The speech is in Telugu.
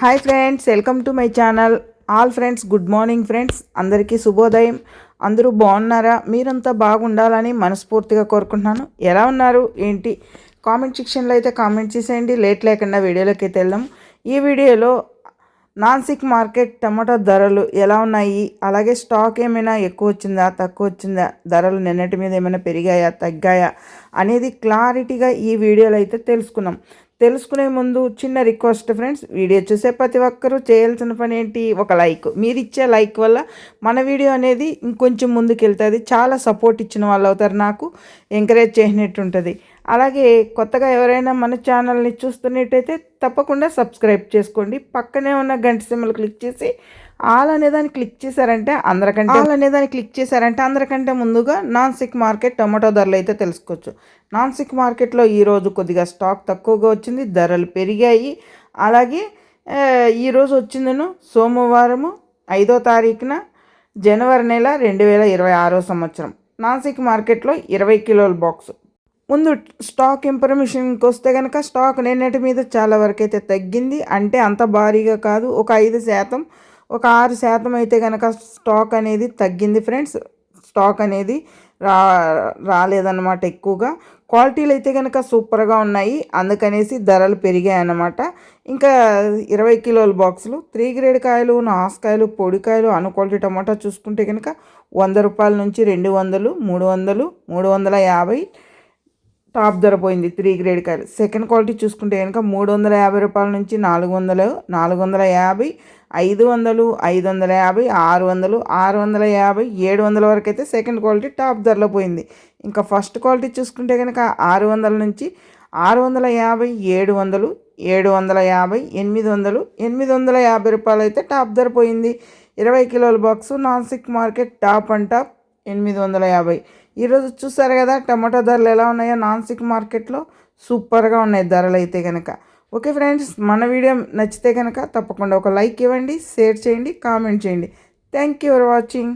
Hi friends welcome to my channel all friends good morning friends అందరికీ శుభోదయం. అందరూ బాగున్నారా? మీరంతా బాగుండాలని మనస్ఫూర్తిగా కోరుకుంటున్నాను. ఎలా ఉన్నారు? ఏంటి? కామెంట్ సెక్షన్లో అయితే కామెంట్ చేసేయండి. లేట్ లేకుండా వీడియోలోకి అయితే వెళ్దాం. ఈ వీడియోలో నాన్సిక్ మార్కెట్ టమాటా ధరలు ఎలా ఉన్నాయి? అలాగే స్టాక్ ఏమైనా ఎక్కువ వచ్చిందా తక్కువ వచ్చిందా? ధరలు నిన్నటి మీద ఏమైనా పెరిగాయా తగ్గాయా అనేది క్లారిటీగా ఈ వీడియోలో అయితే తెలుసుకున్నాం తెలుసుకునే ముందు చిన్న రిక్వెస్ట్ ఫ్రెండ్స్ వీడియో చూసే ప్రతి ఒక్కరూ చేయాల్సిన పని ఏంటి? ఒక లైక్. మీరు ఇచ్చే లైక్ వల్ల మన వీడియో అనేది ఇంకొంచెం ముందుకు వెళ్తుంది చాలా సపోర్ట్ ఇచ్చిన వాళ్ళు అవుతారు నాకు. ఎంకరేజ్ చేసినట్టు ఉంటుంది అలాగే కొత్తగా ఎవరైనా మన ఛానల్ని చూస్తున్నట్టయితే తప్పకుండా సబ్స్క్రైబ్ చేసుకోండి. పక్కనే ఉన్న గంట సింబల్ క్లిక్ చేసి ఆల్ అనే దాన్ని క్లిక్ చేశారంటే అందరికంటే ఆల్ అనే దాన్ని క్లిక్ చేశారంటే అందరికంటే ముందుగా నాన్ సిక్ మార్కెట్ టమాటో ధరలు అయితే తెలుసుకోవచ్చు. నాన్ సిక్ మార్కెట్లో ఈరోజు కొద్దిగా స్టాక్ తక్కువగా వచ్చింది ధరలు పెరిగాయి. అలాగే ఈరోజు వచ్చిందను సోమవారము ఐదో తారీఖున జనవరి నెల రెండు వేల ఇరవై ఆరో సంవత్సరం. నాసిక్ మార్కెట్లో ఇరవై కిలోల బాక్స్. ముందు స్టాక్ ఇన్ఫర్మేషన్కి వస్తే కనుక స్టాక్ నిన్నటి మీద చాలా వరకు అయితే తగ్గింది. అంటే అంత భారీగా కాదు. ఒక ఐదు శాతం ఒక ఆరు శాతం అయితే కనుక స్టాక్ అనేది తగ్గింది ఫ్రెండ్స్ స్టాక్ అనేది రా రాలేదన్నమాట ఎక్కువగా. క్వాలిటీలు అయితే కనుక సూపర్గా ఉన్నాయి. అందుకనేసి ధరలు పెరిగాయి అన్నమాట. ఇంకా ఇరవై కిలోల బాక్సులు త్రీ గ్రేడ్ కాయలు నాసుకాయలు పొడికాయలు అను క్వాలిటీ టమాటా చూసుకుంటే కనుక వంద రూపాయల నుంచి రెండు వందలు మూడు వందలు మూడు వందల యాభై టాప్ ధర పోయింది త్రీ గ్రేడ్ కాయలు. సెకండ్ క్వాలిటీ చూసుకుంటే కనుక మూడు వందల యాభై రూపాయల నుంచి నాలుగు వందలు నాలుగు వందల యాభై ఐదు వందలు ఐదు వందల యాభై ఆరు వందలు ఆరు వందల యాభై ఏడు వందల వరకు అయితే సెకండ్ క్వాలిటీ టాప్ ధరలో పోయింది. ఇంకా ఫస్ట్ క్వాలిటీ చూసుకుంటే కనుక ఆరు వందల నుంచి ఆరు వందల యాభై ఏడు వందలు ఏడు వందల యాభై ఎనిమిది వందలు ఎనిమిది వందల యాభై రూపాయలు అయితే టాప్ ధర పోయింది. ఇరవై కిలోల box Nashik market top and top ఎనిమిది వందల యాభై. ఈరోజు చూసారు కదా టమాటా ధరలు ఎలా ఉన్నాయో నాన్సిక్ మార్కెట్లో సూపర్గా ఉన్నాయి ధరలు అయితే కనుక ఓకే ఫ్రెండ్స్ మన వీడియో నచ్చితే కనుక తప్పకుండా ఒక లైక్ ఇవ్వండి షేర్ చేయండి కామెంట్ చేయండి. Thank you for watching.